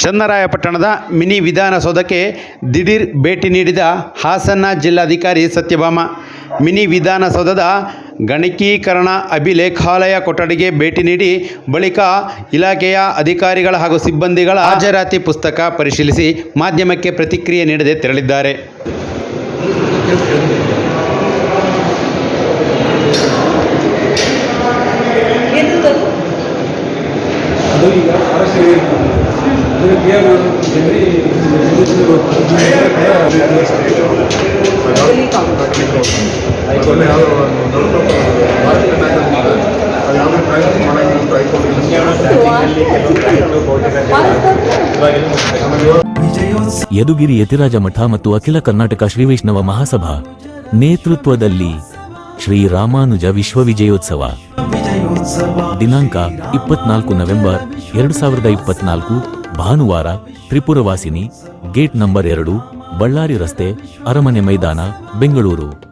ಚನ್ನರಾಯಪಟ್ಟಣದ mini ವಿಧಾನಸೌಧಕ್ಕೆ ದಿಢೀರ್ ಭೇಟಿ ನೀಡಿದ ಹಾಸನ ಜಿಲ್ಲಾಧಿಕಾರಿ ಸತ್ಯಭಾಮ, ಮಿನಿ ವಿಧಾನಸೌಧದ ಗಣಕೀಕರಣ ಅಭಿಲೇಖಾಲಯ ಕೊಠಡಿಗೆ ಭೇಟಿ ನೀಡಿ ಬಳಿಕ ಇಲಾಖೆಯ ಅಧಿಕಾರಿಗಳ ಹಾಗೂ ಸಿಬ್ಬಂದಿಗಳ ಹಾಜರಾತಿ ಪುಸ್ತಕ ಪರಿಶೀಲಿಸಿ ಮಾಧ್ಯಮಕ್ಕೆ ಪ್ರತಿಕ್ರಿಯೆ ನೀಡದೆ ತೆರಳಿದ್ದಾರೆ. ಅದು ಈಗ ಯದುಗಿರಿ ಯತಿರಾಜ ಮಠ ಮತ್ತು ಅಖಿಲ ಕರ್ನಾಟಕ ಶ್ರೀ ವೈಷ್ಣವ ಮಹಾಸಭಾ ನೇತೃತ್ವದಲ್ಲಿ ಶ್ರೀ ರಾಮಾನುಜ ವಿಶ್ವವಿಜಯೋತ್ಸವ. ದಿನಾಂಕ ಇಪ್ಪತ್ನಾಲ್ಕು ನವೆಂಬರ್ ಎರಡು ಸಾವಿರದ ಇಪ್ಪತ್ನಾಲ್ಕು. ಭಾನುವಾರ ತ್ರಿಪುರವಾಸಿನಿ ಗೇಟ್ ನಂಬರ್ ಎರಡು ಬಳ್ಳಾರಿ ರಸ್ತೆ ಅರಮನೆ ಮೈದಾನ ಬೆಂಗಳೂರು.